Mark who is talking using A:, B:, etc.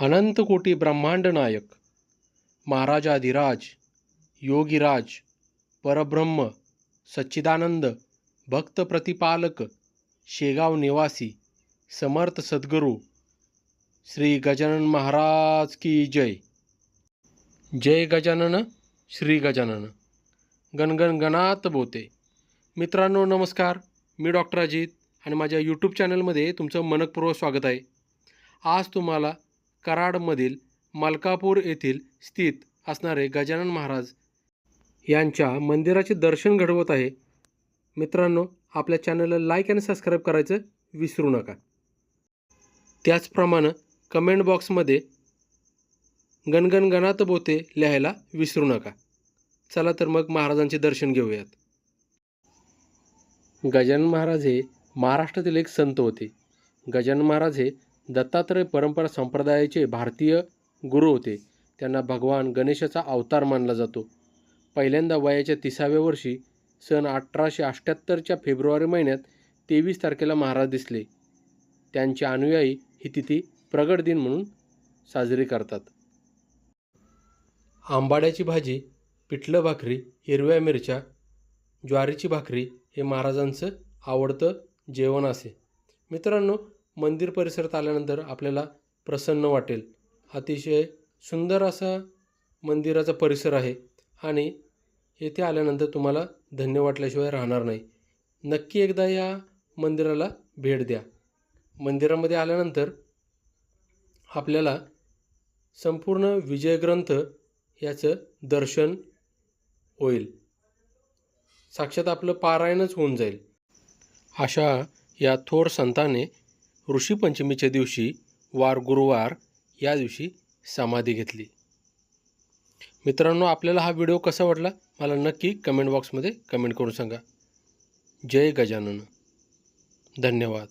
A: अनंतकोटी ब्रह्मांड नायक महाराजाधिराज योगीराज परब्रह्म सच्चिदानंद भक्त प्रतिपालक शेगाव निवासी समर्थ सद्गुरू श्री गजानन महाराज की जय. जय गजानन श्री गजानन. गणगण गणात बोते. मित्रांनो नमस्कार. मी डॉक्टर अजित आणि माझ्या यूट्यूब चॅनलमध्ये तुमचं मनपूर्वक स्वागत आहे. आज तुम्हाला कराडमधील मलकापूर येथील स्थित असणारे गजानन महाराज यांच्या मंदिराचे दर्शन घडवत आहे. मित्रांनो आपल्या चॅनलला लाईक आणि सबस्क्राईब करायचं विसरू नका. त्याचप्रमाणे कमेंट बॉक्समध्ये गणगण गणात बोते लिहायला विसरू नका. चला तर मग महाराजांचे दर्शन घेऊयात. गजानन महाराज हे महाराष्ट्रातील एक संत होते. गजानन महाराज हे दत्तात्रय परंपरा संप्रदायाचे भारतीय गुरु होते. त्यांना भगवान गणेशाचा अवतार मानला जातो. पहिल्यांदा वयाच्या तिसाव्या वर्षी सन अठराशे अठ्ठ्याहत्तरच्या फेब्रुवारी महिन्यात तेवीस तारखेला महाराज दिसले. त्यांचे अनुयायी ही तिथी प्रगट दिन म्हणून साजरी करतात. आंबाड्याची भाजी पिठलं भाकरी हिरव्या मिरच्या ज्वारीची भाकरी हे महाराजांचं आवडतं जेवण असे. मित्रांनो मंदिर परिसरात आल्यानंतर आपल्याला प्रसन्न वाटेल. अतिशय सुंदर असा मंदिराचा परिसर आहे आणि येथे आल्यानंतर तुम्हाला धन्य वाटल्याशिवाय राहणार नाही. नक्की एकदा या मंदिराला भेट द्या. मंदिरामध्ये आल्यानंतर आपल्याला संपूर्ण विजयग्रंथ याचं दर्शन होईल. साक्षात आपलं पारायणच होऊन जाईल. अशा या थोर संताने ऋषीपंचमीच्या दिवशी वार गुरुवार या दिवशी समाधी घेतली. मित्रांनो आपल्याला हा व्हिडिओ कसा वाटला? मला नक्की कमेंट बॉक्समध्ये कमेंट करून सांगा. जय गजानन. धन्यवाद.